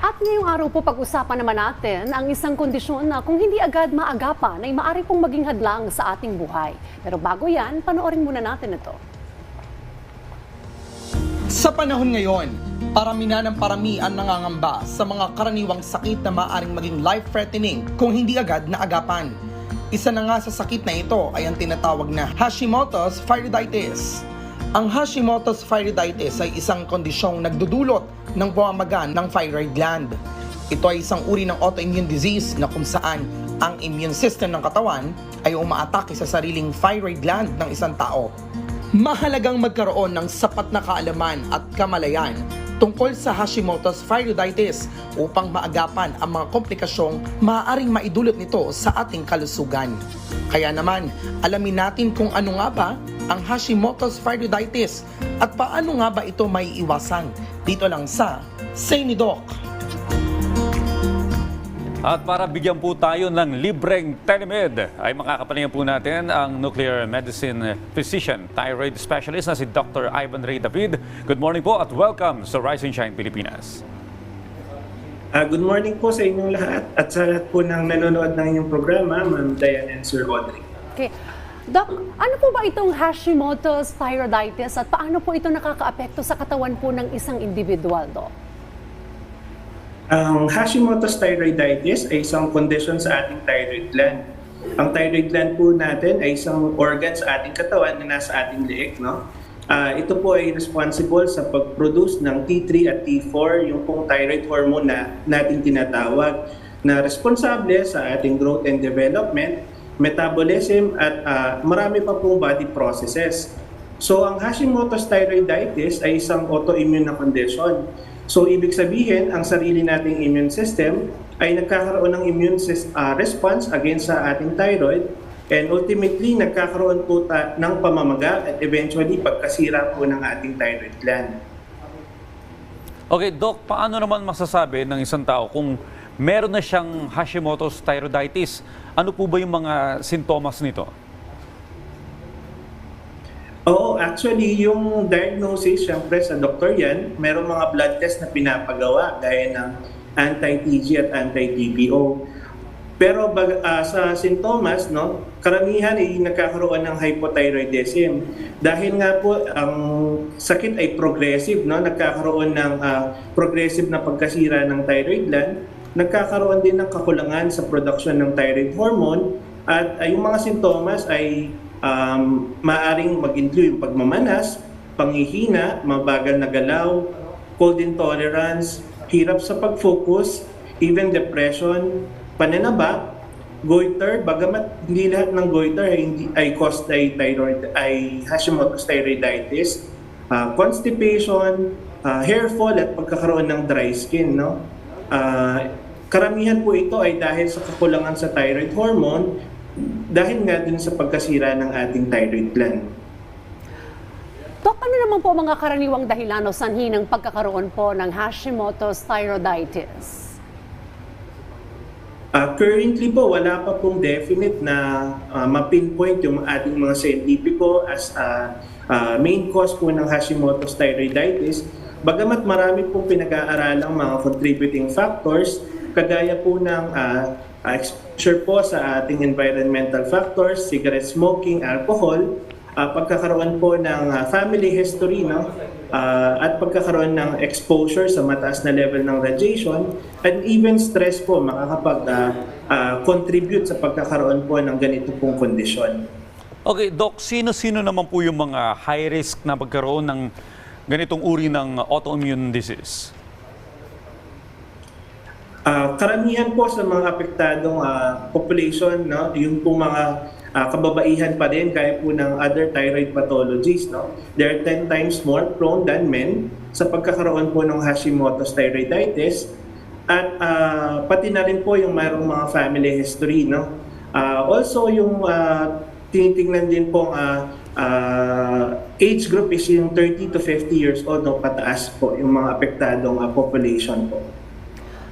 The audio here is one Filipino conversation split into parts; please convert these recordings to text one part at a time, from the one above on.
At ngayong araw po pag-usapan naman natin ang isang kondisyon na kung hindi agad maagapan ay maaari pong maging hadlang sa ating buhay. Pero bago yan, panoorin muna natin ito. Sa panahon ngayon, parami na ng parami ang nangangamba sa mga karaniwang sakit na maaaring maging life-threatening kung hindi agad naagapan. Isa na nga sa sakit na ito ay ang tinatawag na Hashimoto's thyroiditis. Ang Hashimoto's thyroiditis ay isang kondisyong nagdudulot ng pamamaga ng thyroid gland. Ito ay isang uri ng autoimmune disease na kung saan ang immune system ng katawan ay umaatake sa sariling thyroid gland ng isang tao. Mahalagang magkaroon ng sapat na kaalaman at kamalayan tungkol sa Hashimoto's thyroiditis upang maagapan ang mga komplikasyong maaaring maidulot nito sa ating kalusugan. Kaya naman, alamin natin kung ano nga ba ang Hashimoto's thyroiditis at paano nga ba ito may iwasan dito lang sa Say ni Doc. At para bigyan po tayo ng libreng telemed, ay makakapalingan po natin ang nuclear medicine physician, thyroid specialist na si Dr. Ivan Ray David. Good morning po at welcome sa Rise and Shine Pilipinas. Ah, good morning po sa inyong lahat at sa lahat po ng nanonood ng inyong programa, Ma'am Diane and Sir Audrey. Okay. Doc, ano po ba itong Hashimoto's thyroiditis at paano po ito nakakaapekto sa katawan po ng isang individual, Doc? Ang Hashimoto's thyroiditis ay isang condition sa ating thyroid gland. Ang thyroid gland po natin ay isang organ sa ating katawan na nasa ating leeg, no? Ah, ito po ay responsible sa pag-produce ng T3 at T4, yung pong thyroid hormone na nating tinatawag, na responsable sa ating growth and development, metabolism at ah, marami pa pong body processes. So ang Hashimoto's thyroiditis ay isang autoimmune na condition. So ibig sabihin, ang sarili nating immune system ay nagkakaroon ng immune ah, response against sa ating thyroid and ultimately nagkakaroon po ta- ng pamamaga at eventually pagkasira po ng ating thyroid gland. Okay, Doc, paano naman masasabi ng isang tao kung meron na siyang Hashimoto's thyroiditis? Ano po ba yung mga sintomas nito? Oo, actually, yung diagnosis, syempre sa doktor yan, merong mga blood test na pinapagawa gaya ng anti-TG at anti-DPO. Pero bag, ah, sa sintomas, no, karamihan ay nagkakaroon ng hypothyroidism. Dahil nga po, ang sakit ay progressive, no, nagkakaroon ng ah, progressive na pagkasira ng thyroid gland, nagkakaroon din ng kakulangan sa production ng thyroid hormone, at ah, yung mga sintomas ay um, maaring mag-include yung pagmamanas, panghihina, mabagal na galaw, cold intolerance, hirap sa pag-focus, even depression, pananaba, goiter, bagamat hindi lahat ng goiter ay, hindi, ay caused by thyroid, ay Hashimoto's thyroiditis, ah, constipation, ah, hair fall at pagkakaroon ng dry skin. No? Ah, karamihan po ito ay dahil sa kakulangan sa thyroid hormone dahil nga din sa pagkasira ng ating thyroid gland. Doc, ano naman po mga karaniwang dahilan o sanhi ng pagkakaroon po ng Hashimoto's thyroiditis? Uh, currently po, wala pa pong definite na uh, ma-pinpoint yung ating mga scientifico as uh, uh, main cause po ng Hashimoto's thyroiditis. Bagamat marami pong pinag-aaralang mga contributing factors, kagaya po ng uh, uh, exposure po sa ating environmental factors, cigarette smoking, alcohol, uh, pagkakaroon po ng uh, family history, no? Uh, at pagkakaroon ng exposure sa mataas na level ng radiation, and even stress po makakapag-contribute sa pagkakaroon po ng ganito pong kondisyon. Okay, Doc, sino-sino naman po yung mga high risk na magkaroon ng ganitong uri ng autoimmune disease? Ah, karamihan po sa mga apektadong ah, population, no, yung po mga ah, kababaihan pa rin kaya po ng other thyroid pathologies, no. They're 10 times more prone than men sa pagkakaroon po ng Hashimoto's thyroiditis at ah, pati na rin po yung mayroong mga family history, no. Ah, also yung ah, tinitingnan din po ah, ah, age group is yung 30 to 50 years old no pataas po yung mga apektadong ah, population po.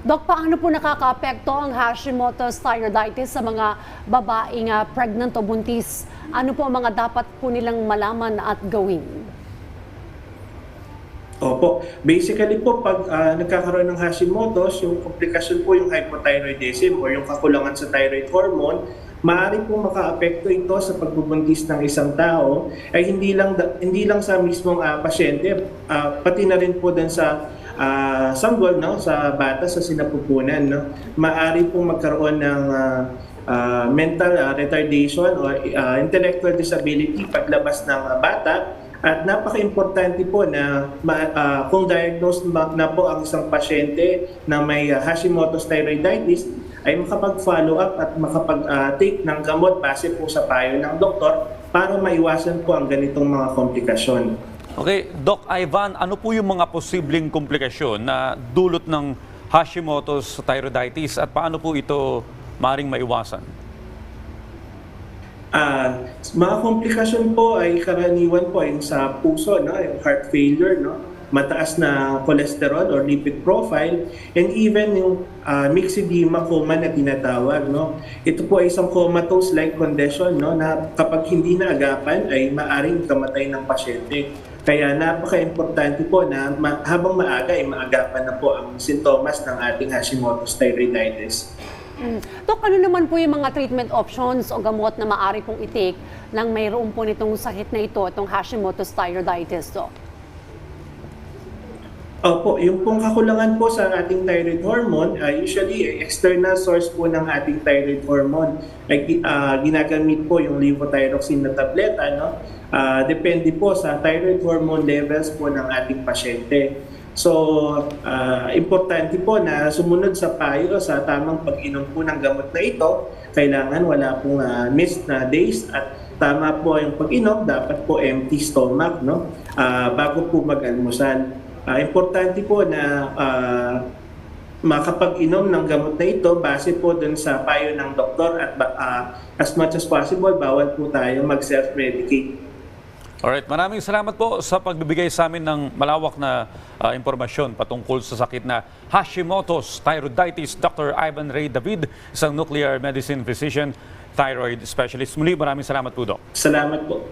Doc, paano po nakakaapekto ang Hashimoto's thyroiditis sa mga babaeng ah, pregnant o buntis? Ano po ang mga dapat po nilang malaman at gawin? Opo. Basically po, pag ah, nagkakaroon ng Hashimoto's, yung komplikasyon po yung hypothyroidism o yung kakulangan sa thyroid hormone, maaari po makaapekto ito sa pagbubuntis ng isang tao ay hindi lang hindi lang sa mismong ah, pasyente ah, pati na rin po din sa ah, sanggol no sa bata sa sinapupunan no. Maaari pong magkaroon ng ah, ah, mental ah, retardation o ah, intellectual disability paglabas ng ah, bata. At napaka-importante po na ah, kung diagnosed na po ang isang pasyente na may ah, Hashimoto's thyroiditis ay makapag-follow up at makapag-take ng gamot base po sa payo ng doktor para maiwasan po ang ganitong mga komplikasyon. Okay, Doc Ivan, ano po yung mga posibleng komplikasyon na dulot ng Hashimoto's thyroiditis at paano po ito maring maiwasan? Ah, mga komplikasyon po ay karaniwan po yung sa puso, no, yung heart failure, no, mataas na cholesterol or lipid profile, and even yung ah, myxedema coma na tinatawag, no. Ito po ay isang comatose-like condition, no, na kapag hindi naagapan ay maaring kamatay ng pasyente. Kaya napaka-importante po na ma- habang maaga ay maagapan na po ang sintomas ng ating Hashimoto's thyroiditis. Mm. Dok, ano naman po yung mga treatment options o gamot na maaari pong itik nang mayroon po nitong sakit na ito, itong Hashimoto's thyroiditis, Dok? Opo, yung pong kakulangan po sa ating thyroid hormone, uh, usually eh, external source po ng ating thyroid hormone ay uh, ginagamit po yung levothyroxine na tableta, no? Ah, depende po sa thyroid hormone levels po ng ating pasyente. So, ah, importante po na sumunod sa payo sa tamang pag-inom po ng gamot na ito. Kailangan wala pong ah, missed na days at tama po yung pag-inom, dapat po empty stomach, no? Ah, bago po mag-almusal. Ah, importante po na ah, makapag-inom ng gamot na ito base po dun sa payo ng doktor at ah, as much as possible, bawal po tayo mag-self-medicate. Alright, maraming salamat po sa pagbibigay sa amin ng malawak na ah, impormasyon patungkol sa sakit na Hashimoto's thyroiditis. Dr. Ivan Ray David, isang nuclear medicine physician, thyroid specialist. Muli, maraming salamat po, Doc. Salamat po.